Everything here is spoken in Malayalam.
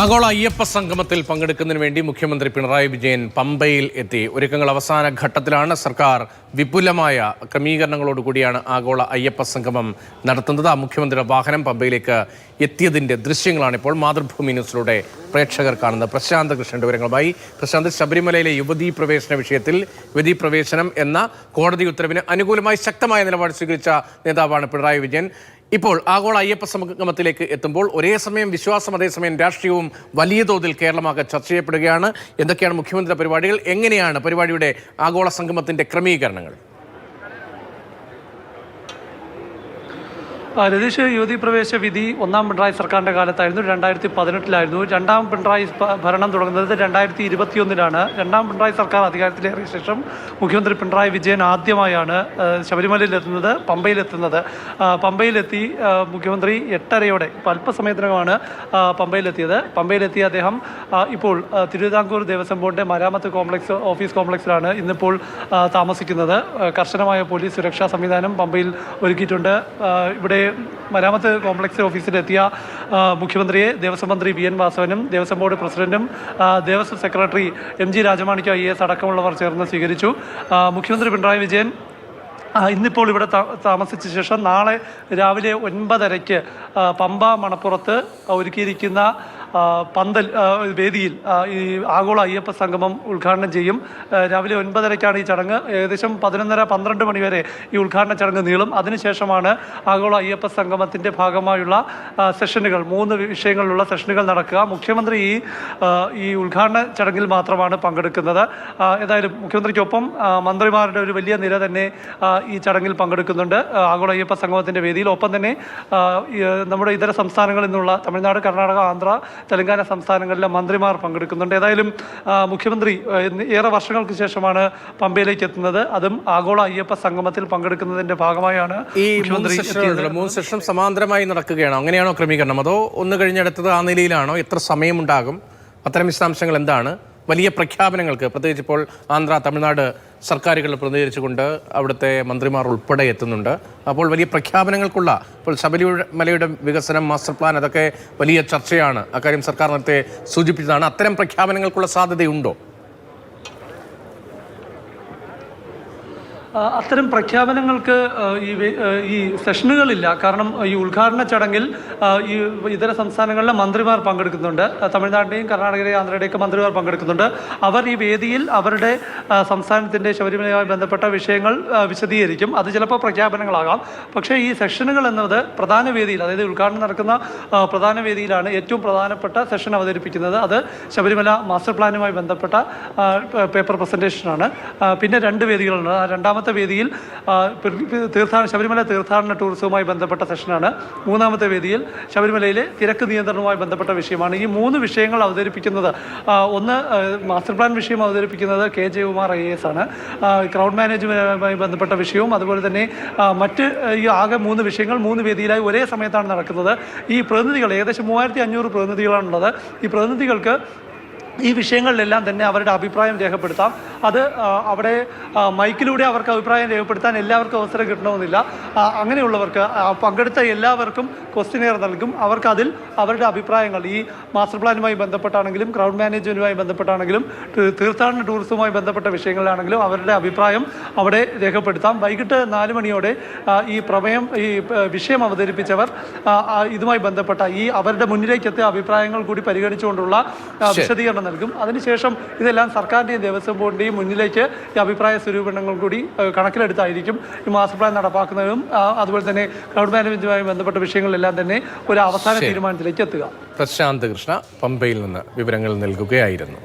ആഗോള അയ്യപ്പ സംഗമത്തിൽ പങ്കെടുക്കുന്നതിന് വേണ്ടി മുഖ്യമന്ത്രി പിണറായി വിജയൻ പമ്പയിൽ എത്തി. ഒരുക്കങ്ങൾ അവസാന ഘട്ടത്തിലാണ് സർക്കാർ വിപുലമായ ക്രമീകരണങ്ങളോടുകൂടിയാണ് ആഗോള അയ്യപ്പ സംഗമം നടത്തുന്നത്. ആ മുഖ്യമന്ത്രിയുടെ വാഹനം പമ്പയിലേക്ക് എത്തിയതിന്റെ ദൃശ്യങ്ങളാണ് ഇപ്പോൾ മാതൃഭൂമി ന്യൂസിലൂടെ പ്രേക്ഷകർ കാണുന്നത്. പ്രശാന്ത് കൃഷ്ണന്റെ വിവരങ്ങളുമായി പ്രശാന്ത് ശബരിമലയിലെ യുവതീ പ്രവേശന വിഷയത്തിൽ യുവതീ പ്രവേശനം എന്ന കോടതി ഉത്തരവിന് അനുകൂലമായി ശക്തമായ നിലപാട് സ്വീകരിച്ച നേതാവാണ് പിണറായി വിജയൻ. ഇപ്പോൾ ആഗോള അയ്യപ്പ സംഗമത്തിലേക്ക് എത്തുമ്പോൾ ഒരേ സമയം വിശ്വാസം അതേസമയം രാഷ്ട്രീയവും വലിയ തോതിൽ കേരളമാകെ ചർച്ച ചെയ്യപ്പെടുകയാണ്. എന്തൊക്കെയാണ് മുഖ്യമന്ത്രിയുടെ പരിപാടികൾ? എങ്ങനെയാണ് പരിപാടിയുടെ ആഗോള സംഗമത്തിന്റെ ക്രമീകരണങ്ങൾ? രതീഷ് യുവതി പ്രവേശ വിധി ഒന്നാം പിണറായി സർക്കാരിന്റെ കാലത്തായിരുന്നു. രണ്ടായിരത്തി പതിനെട്ടിലായിരുന്നു. രണ്ടാം പിണറായി ഭരണം തുടങ്ങുന്നത് രണ്ടായിരത്തി ഇരുപത്തിയൊന്നിലാണ്. രണ്ടാം പിണറായി സർക്കാർ അധികാരത്തിലേറിയ ശേഷം മുഖ്യമന്ത്രി പിണറായി വിജയൻ ആദ്യമായാണ് ശബരിമലയിലെത്തുന്നത് പമ്പയിലെത്തുന്നത് പമ്പയിലെത്തി മുഖ്യമന്ത്രി എട്ടരയോടെ അല്പസമയത്തിനകമാണ് പമ്പയിലെത്തിയത്. പമ്പയിലെത്തിയ അദ്ദേഹം ഇപ്പോൾ തിരുവിതാംകൂർ ദേവസ്വം ബോർഡിന്റെ മരാമത്ത് കോംപ്ലക്സ് ഓഫീസ് കോംപ്ലക്സിലാണ് ഇന്നിപ്പോൾ താമസിക്കുന്നത്. കർശനമായ പോലീസ് സുരക്ഷാ സംവിധാനം പമ്പയിൽ ഒരുക്കിയിട്ടുണ്ട്. ഇവിടെ മരാമത്ത് കോംപ്ലക്സ് ഓഫീസിലെത്തിയ മുഖ്യമന്ത്രിയെ ദേവസ്വം മന്ത്രി വി എൻ വാസവനും ദേവസ്വം ബോർഡ് പ്രസിഡന്റും Devaswom secretary M G Rajamanickam I S അടക്കമുള്ളവർ ചേർന്ന് സ്വീകരിച്ചു. മുഖ്യമന്ത്രി പിണറായി വിജയൻ ഇന്നിപ്പോൾ ഇവിടെ താമസിച്ച ശേഷം നാളെ രാവിലെ ഒൻപതരയ്ക്ക് പമ്പ മണപ്പുറത്ത് ഒരുക്കിയിരിക്കുന്ന പന്തൽ വേദിയിൽ ഈ ആഗോള അയ്യപ്പ സംഗമം ഉദ്ഘാടനം ചെയ്യും. രാവിലെ ഒൻപതരയ്ക്കാണ് ഈ ചടങ്ങ്. ഏകദേശം പതിനൊന്നര പന്ത്രണ്ട് മണിവരെ ഈ ഉദ്ഘാടന ചടങ്ങ് നീളും. അതിനുശേഷമാണ് ആഗോള അയ്യപ്പ സംഗമത്തിന്റെ ഭാഗമായുള്ള സെഷനുകൾ മൂന്ന് വിഷയങ്ങളിലുള്ള സെഷനുകൾ നടക്കുക. മുഖ്യമന്ത്രി ഈ ഈ ഉദ്ഘാടന ചടങ്ങിൽ മാത്രമാണ് പങ്കെടുക്കുന്നത്. ഏതായാലും മുഖ്യമന്ത്രിക്കൊപ്പം മന്ത്രിമാരുടെ ഒരു വലിയ നിര തന്നെ ഈ ചടങ്ങിൽ പങ്കെടുക്കുന്നുണ്ട്. ആഗോള അയ്യപ്പ സംഗമത്തിന്റെ വേദിയിൽ. ഒപ്പം തന്നെ നമ്മുടെ ഇതര സംസ്ഥാനങ്ങളിൽ നിന്നുള്ള തമിഴ്നാട് കർണാടക ആന്ധ്ര തെലങ്കാന സംസ്ഥാനങ്ങളിലെ മന്ത്രിമാർ പങ്കെടുക്കുന്നുണ്ട്. ഏതായാലും മുഖ്യമന്ത്രി ഏറെ വർഷങ്ങൾക്ക് ശേഷമാണ് പമ്പയിലേക്ക് എത്തുന്നത്. അതും ആഗോള അയ്യപ്പ സംഗമത്തിൽ പങ്കെടുക്കുന്നതിന്റെ ഭാഗമായാണ് ഈ മൂന്ന് സെഷൻ സമാന്തരമായി നടക്കുകയാണ്? അങ്ങനെയാണോ ക്രമീകരണം? അതോ ഒന്ന് കഴിഞ്ഞെടുത്തത് ആ നിലയിലാണോ? എത്ര സമയമുണ്ടാകും? അത്തരം വിശദാംശങ്ങൾ എന്താണ്? വലിയ പ്രഖ്യാപനങ്ങൾക്ക് പ്രത്യേകിച്ച് ഇപ്പോൾ ആന്ധ്ര തമിഴ്നാട് സർക്കാരുകൾ പ്രതികരിച്ചുകൊണ്ട് അവിടുത്തെ മന്ത്രിമാർ ഉൾപ്പെടെ എത്തുന്നുണ്ട്. അപ്പോൾ വലിയ പ്രഖ്യാപനങ്ങൾക്കുള്ള ഇപ്പോൾ ശബരിമലയുടെ വികസനം മാസ്റ്റർ പ്ലാൻ അതൊക്കെ വലിയ ചർച്ചയാണ്. അക്കാര്യം സർക്കാർ നേരത്തെ സൂചിപ്പിച്ചതാണ്. അത്തരം പ്രഖ്യാപനങ്ങൾക്കുള്ള സാധ്യതയുണ്ടോ? അത്തരം പ്രഖ്യാപനങ്ങൾക്ക് ഈ ഈ സെഷനുകളില്ല. കാരണം ഈ ഉദ്ഘാടന ചടങ്ങിൽ ഈ ഇതര സംസ്ഥാനങ്ങളിലെ മന്ത്രിമാർ പങ്കെടുക്കുന്നുണ്ട്. ആ, തമിഴ്നാടിന്റെയും കർണാടകയുടെയും ആന്ധ്രയുടെയൊക്കെ മന്ത്രിമാർ പങ്കെടുക്കുന്നുണ്ട്. അവർ ഈ വേദിയിൽ അവരുടെ സംസ്ഥാനത്തിന്റെ ശബരിമലയുമായി ബന്ധപ്പെട്ട വിഷയങ്ങൾ വിശദീകരിക്കും. അത് ചിലപ്പോൾ പ്രഖ്യാപനങ്ങളാകാം. പക്ഷേ ഈ സെഷനുകൾ എന്നത് പ്രധാന വേദിയിൽ അതായത് ഉദ്ഘാടനം നടക്കുന്ന പ്രധാന വേദിയിലാണ് ഏറ്റവും പ്രധാനപ്പെട്ട സെഷൻ അവതരിപ്പിക്കുന്നത്. അത് ശബരിമല മാസ്റ്റർ പ്ലാനുമായി ബന്ധപ്പെട്ട പേപ്പർ പ്രസന്റേഷനാണ് പിന്നെ രണ്ട് വേദികളുണ്ട്. ആ രണ്ടാമത്തെ വേദിയിൽ തീർത്ഥാടന ശബരിമല തീർത്ഥാടന ടൂറിസവുമായി ബന്ധപ്പെട്ട സെഷനാണ്. മൂന്നാമത്തെ വേദിയിൽ ശബരിമലയിലെ തിരക്ക് നിയന്ത്രണവുമായി ബന്ധപ്പെട്ട വിഷയമാണ്. ഈ മൂന്ന് വിഷയങ്ങൾ അവതരിപ്പിക്കുന്നത് ഒന്ന് മാസ്റ്റർ പ്ലാൻ വിഷയം അവതരിപ്പിക്കുന്നത് കെ ജയകുമാർ ഐ എസ് ആണ്. ക്രൗഡ് മാനേജ്മെന്റുമായി ബന്ധപ്പെട്ട വിഷയവും അതുപോലെ തന്നെ മറ്റ് ഈ ആകെ മൂന്ന് വിഷയങ്ങൾ മൂന്ന് വേദിയിലായി ഒരേ സമയത്താണ് നടക്കുന്നത്. ഈ പ്രതിനിധികൾ ഏകദേശം മൂവായിരത്തി അഞ്ഞൂറ് പ്രതിനിധികളാണുള്ളത്. ഈ പ്രതിനിധികൾക്ക് ഈ വിഷയങ്ങളിലെല്ലാം തന്നെ അവരുടെ അഭിപ്രായം രേഖപ്പെടുത്താം. അത് അവിടെ മൈക്കിലൂടെ അവർക്ക് അഭിപ്രായം രേഖപ്പെടുത്താൻ എല്ലാവർക്കും അവസരം കിട്ടണമെന്നില്ല. അങ്ങനെയുള്ളവർക്ക് പങ്കെടുത്ത എല്ലാവർക്കും ക്വസ്റ്റിനെയർ നൽകും. അവർക്ക് അതിൽ അവരുടെ അഭിപ്രായങ്ങൾ ഈ മാസ്റ്റർ പ്ലാനുമായി ബന്ധപ്പെട്ടാണെങ്കിലും ക്രൗഡ് മാനേജ്മെന്റുമായി ബന്ധപ്പെട്ടാണെങ്കിലും തീർത്ഥാടന ടൂറിസവുമായി ബന്ധപ്പെട്ട വിഷയങ്ങളിലാണെങ്കിലും അവരുടെ അഭിപ്രായം അവിടെ രേഖപ്പെടുത്താം. വൈകിട്ട് നാല് മണിയോടെ ഈ പ്രമേയം ഈ വിഷയം അവതരിപ്പിച്ചവർ ഇതുമായി ബന്ധപ്പെട്ട ഈ അവരുടെ മുന്നിലേക്ക് എത്തിയ അഭിപ്രായങ്ങൾ കൂടി പരിഗണിച്ചുകൊണ്ടുള്ള വിശദീകരണം നൽകും. അതിനുശേഷം ഇതെല്ലാം സർക്കാരിന്റെയും ദേവസ്വം ബോർഡിന്റെയും മുന്നിലേക്ക് ഈ അഭിപ്രായ സ്വരൂപണങ്ങൾ കൂടി കണക്കിലെടുത്തായിരിക്കും ഈ മാസ്റ്റർ പ്ലാൻ നടപ്പാക്കുന്നതും അതുപോലെ തന്നെ ക്രൗഡ് മാനേജ്മെന്റുമായി ബന്ധപ്പെട്ട വിഷയങ്ങളെല്ലാം തന്നെ ഒരു അവസാന തീരുമാനത്തിലേക്ക് എത്തുക. പ്രശാന്ത് കൃഷ്ണ പമ്പയിൽ നിന്ന് വിവരങ്ങൾ നൽകുകയായിരുന്നു.